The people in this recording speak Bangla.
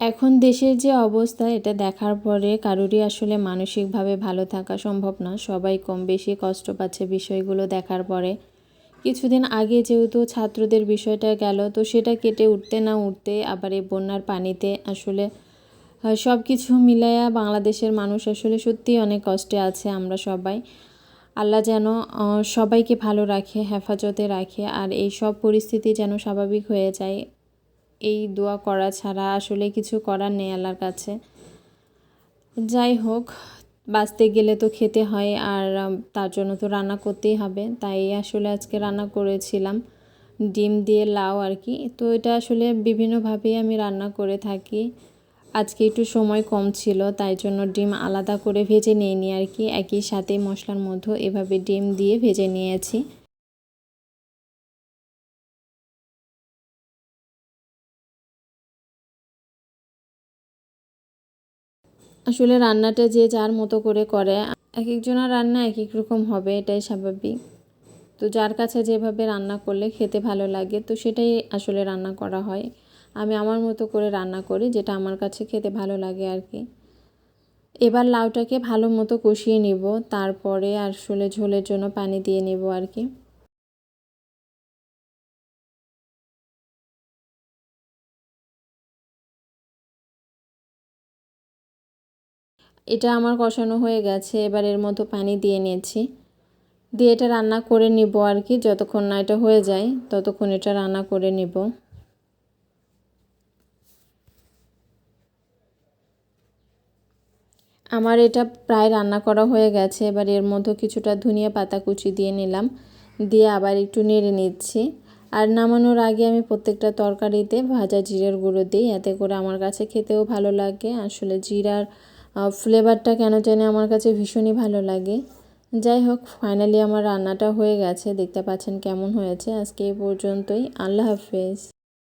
এখন দেশের যে অবস্থা, এটা দেখার পরে কারোরই আসলে মানসিকভাবে ভালো থাকা সম্ভব না। সবাই কম বেশি কষ্ট পাচ্ছে বিষয়গুলো দেখার পরে। কিছুদিন আগে যেহেতু ছাত্রদের বিষয়টা গেল, তো সেটা কেটে উঠতে না উঠতে আবার এই বন্যার পানিতে আসলে সব কিছু মিলাইয়া বাংলাদেশের মানুষ আসলে সত্যিই অনেক কষ্টে আছে আমরা সবাই। আল্লাহ যেন সবাইকে ভালো রাখে, হেফাজতে রাখে, আর এই সব পরিস্থিতি যেন স্বাভাবিক হয়ে যায়। এই দোয়া করা ছাড়া আসলে কিছু করার নেই আল্লাহর কাছে। যাই হোক, বাঁচতে গেলে তো খেতে হয় আর তার জন্য তো রান্না করতেই হবে। তাই আসলে আজকে রান্না করেছিলাম ডিম দিয়ে লাউ আর কি। তো এটা আসলে বিভিন্নভাবেই আমি রান্না করে থাকি। আজকে একটু সময় কম ছিল, তাই জন্য ডিম আলাদা করে ভেজে নিয়ে নিই আর কি। একই সাথে মশলার মধ্যে এভাবে ডিম দিয়ে ভেজে নিয়েছি। আসলে রান্নাটা যে যার মতো করে করে এক একজনের রান্না এক এক রকম হবে, এটাই স্বাভাবিক। তো যার কাছে যেভাবে রান্না করলে খেতে ভালো লাগে, তো সেটাই আসলে রান্না করা হয়। আমি আমার মতো করে রান্না করি, যেটা আমার কাছে খেতে ভালো লাগে আর কি এবার লাউটাকে ভালো মতো কষিয়ে নিব, তারপরে আসলে ঝোলের জন্য পানি দিয়ে নেব আর কি এটা আমার কষানো হয়ে গেছে, এবার এর মধ্যে পানি দিয়ে নিয়েছি। দিয়ে এটা রান্না করে নিব আর কি, যতক্ষণ না এটা হয়ে যায়, ততক্ষণ এটা রান্না করে নিব। আমার এটা প্রায় রান্না করা হয়ে গেছে, এবার এর মধ্যে কিছুটা ধনিয়া পাতা কুচি দিয়ে নিলাম। দিয়ে আবার একটু নেড়ে নিচ্ছি। আর নামানোর আগে আমি প্রত্যেকটা তরকারিতে ভাজা জিরার গুঁড়ো দিই, এতে করে আমার কাছে খেতেও ভালো লাগে। আসলে জিরার ফ্লেভারটা কেন জানি আমার কাছে ভীষণই ভালো লাগে। যাই হোক ফাইনালি আমার রান্নাটা হয়ে গেছে। দেখতে পাচ্ছেন কেমন হয়েছে। আজকে এই পর্যন্তই। আল্লাহ হাফেজ।